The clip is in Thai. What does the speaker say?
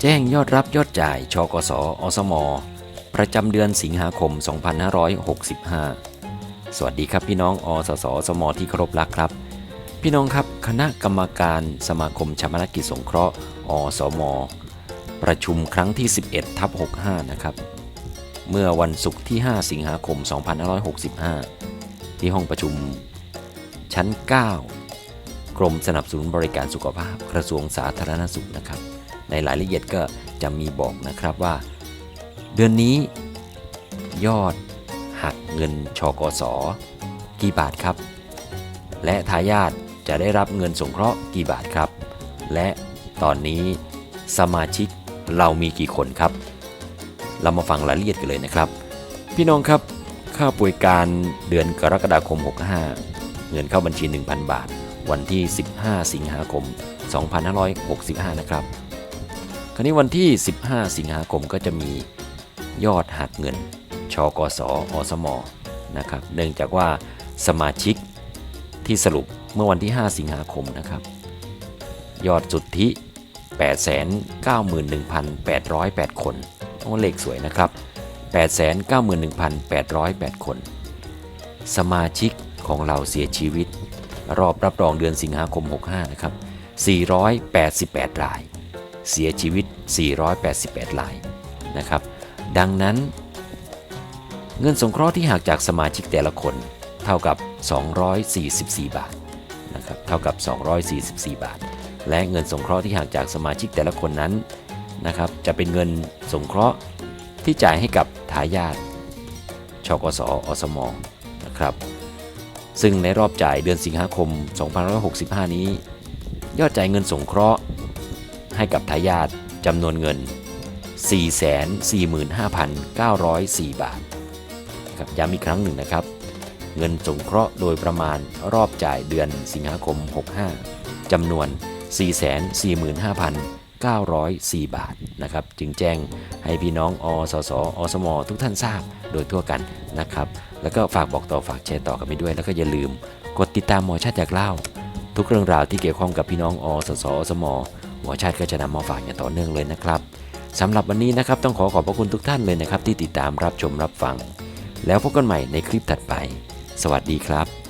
แจ้งยอดรับยอดจ่าย ชกสอสม ประจำเดือนสิงหาคม 2565 สวัสดีครับพี่น้องอสสอสมที่เคารพรักครับ พี่น้องครับคณะกรรมการสมาคมชามนกิจสงเคราะห์อสม ประชุมครั้งที่ 11ทับ65 นะครับ เมื่อวันศุกร์ที่ 5 สิงหาคม 2565 ที่ห้องประชุมชั้น 9 กรมสนับสนุนบริการสุขภาพกระทรวงสาธารณสุขนะครับ ในรายละเอียดก็จะมีบอกนะครับว่า เดือนนี้ ยอดหักเงินชกสกี่บาทครับ และทายาทจะได้รับเงินสงเคราะห์กี่บาทครับ และตอนนี้สมาชิกเรามีกี่คนครับ เรามาฟังรายละเอียดกันเลยนะครับ พี่น้องครับค่าป่วยการเดือนกรกฎาคม 65 เงินเข้าบัญชี 1,000 บาท วันที่ 15 สิงหาคม 2565 นะครับ คราวนี้วันที่ 15 สิงหาคมก็จะมียอดหักเงินชกสอสมนะครับ เนื่องจากว่าสมาชิกที่สรุปเมื่อวันที่ 5 สิงหาคมนะครับ ยอดสุทธิ 891,808 คนโอ้เลขสวยนะครับ 891,808 คน สมาชิกของเราเสียชีวิต รอบรับรองเดือนสิงหาคม 65 นะครับ 488 ราย เสียชีวิต 488รายนะครับ ดังนั้น เงินสงเคราะห์ที่หักจากสมาชิกแต่ละคนเท่ากับ 244 บาทนะครับเท่ากับ 244 บาท และเงินสงเคราะห์ที่หักจากสมาชิกแต่ละคนนั้นนะครับจะเป็นเงินสงเคราะห์ที่จ่ายให้กับทายาทชกสอสมนะครับ ซึ่งในรอบจ่ายเดือนสิงหาคม 2565 นี้ ยอดจ่ายเงินสงเคราะห์ ให้กับทายาทจำนวนเงิน 445,904 บาทครับย้ำอีกครั้งหนึ่งนะครับ เงินสงเคราะห์โดยประมาณรอบจ่ายเดือนสิงหาคม 65จำนวน 445,904 บาทนะครับ จึงแจ้งให้พี่น้องอสสอสม ทุกท่านทราบโดยทั่วกันนะครับ แล้วก็ฝากบอกต่อฝากแชร์ต่อกันไปด้วย แล้วก็อย่าลืมกดติดตามหมอชาติอยากเล่า ทุกเรื่องราวที่เกี่ยวข้องกับพี่น้องอสสอสม หมอชาติก็จะนำมาฝากอย่างต่อเนื่องเลยนะครับสำหรับวันนี้นะครับต้องขอขอบพระคุณทุกท่านเลยนะครับ ที่ติดตามรับชมรับฟัง แล้วพบกันใหม่ในคลิปถัดไป สวัสดีครับ